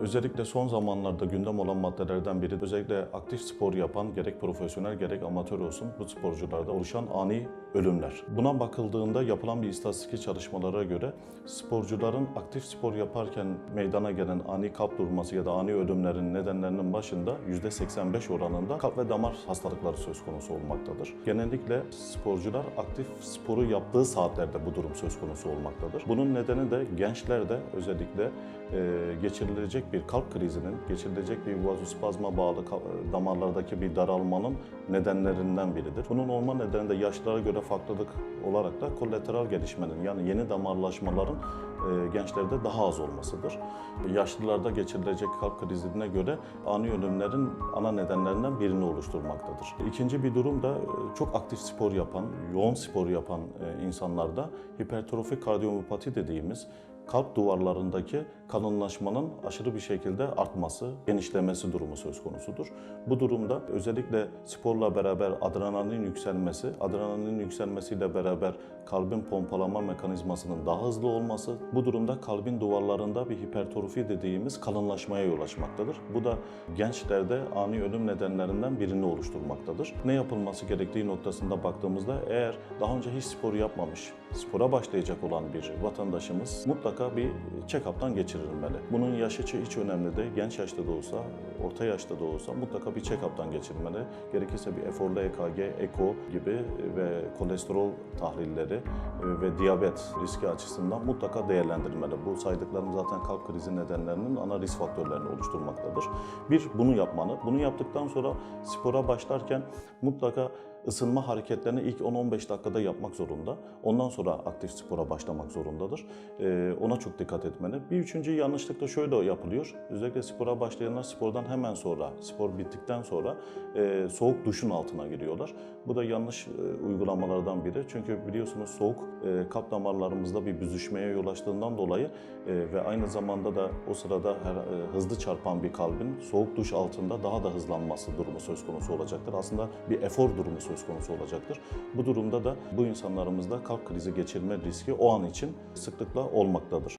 Özellikle son zamanlarda gündem olan maddelerden biri özellikle aktif spor yapan gerek profesyonel gerek amatör olsun bu sporcularda oluşan ani ölümler. Buna bakıldığında yapılan bir istatistik çalışmalara göre sporcuların aktif spor yaparken meydana gelen ani kalp durması ya da ani ölümlerin nedenlerinin başında %85 oranında kalp ve damar hastalıkları söz konusu olmaktadır. Genellikle sporcular aktif sporu yaptığı saatlerde bu durum söz konusu olmaktadır. Bunun nedeni de gençlerde özellikle e, bir kalp krizinin, geçirilecek bir vazospazma bağlı damarlardaki bir daralmanın nedenlerinden biridir. Bunun olma nedeni de yaşlara göre farklılık olarak da kolateral gelişmenin yani yeni damarlaşmaların gençlerde daha az olmasıdır. Yaşlılarda geçirilecek kalp krizine göre ani ölümlerin ana nedenlerinden birini oluşturmaktadır. İkinci bir durum da e, çok aktif spor yapan, yoğun spor yapan e, insanlarda hipertrofik kardiyomiyopati dediğimiz kalp duvarlarındaki kalınlaşmanın aşırı bir şekilde artması, genişlemesi durumu söz konusudur. Bu durumda özellikle sporla beraber adrenalin yükselmesi, adrenalin yükselmesiyle beraber kalbin pompalama mekanizmasının daha hızlı olması, bu durumda kalbin duvarlarında bir hipertrofi dediğimiz kalınlaşmaya yol açmaktadır. Bu da gençlerde ani ölüm nedenlerinden birini oluşturmaktadır. Ne yapılması gerektiği noktasında baktığımızda eğer daha önce hiç spor yapmamış, spora başlayacak olan bir vatandaşımız mutlaka bir check-up'tan geçirilmeli. Bunun yaşı hiç önemli değil. Genç yaşta da olsa, orta yaşta da olsa mutlaka bir check-up'tan geçirilmeli. Gerekirse bir eforlu EKG, eko gibi ve kolesterol tahlilleri e, ve diyabet riski açısından mutlaka değerlendirilmeli. Bu saydıklarım zaten kalp krizi nedenlerinin ana risk faktörlerini oluşturmaktadır. Bir, bunu yapmalı. Bunu yaptıktan sonra spora başlarken mutlaka ısınma hareketlerini ilk 10-15 dakikada yapmak zorunda. Ondan sonra aktif spora başlamak zorundadır. Ee, ona çok dikkat etmeli. Bir üçüncü yanlışlık da şöyle yapılıyor. Özellikle spora başlayanlar spordan hemen sonra, spor bittikten sonra e, soğuk duşun altına giriyorlar. Bu da yanlış e, uygulamalardan biri. Çünkü biliyorsunuz soğuk e, damarlarımızda bir büzüşmeye yol açtığından dolayı e, ve aynı zamanda da o sırada her, hızlı çarpan bir kalbin soğuk duş altında daha da hızlanması durumu söz konusu olacaktır. Aslında bir efor durumu söz konusu olacaktır. Bu durumda da bu insanlarımızda kalp krizi geçirme riski o an için sıklıkla olmaktadır.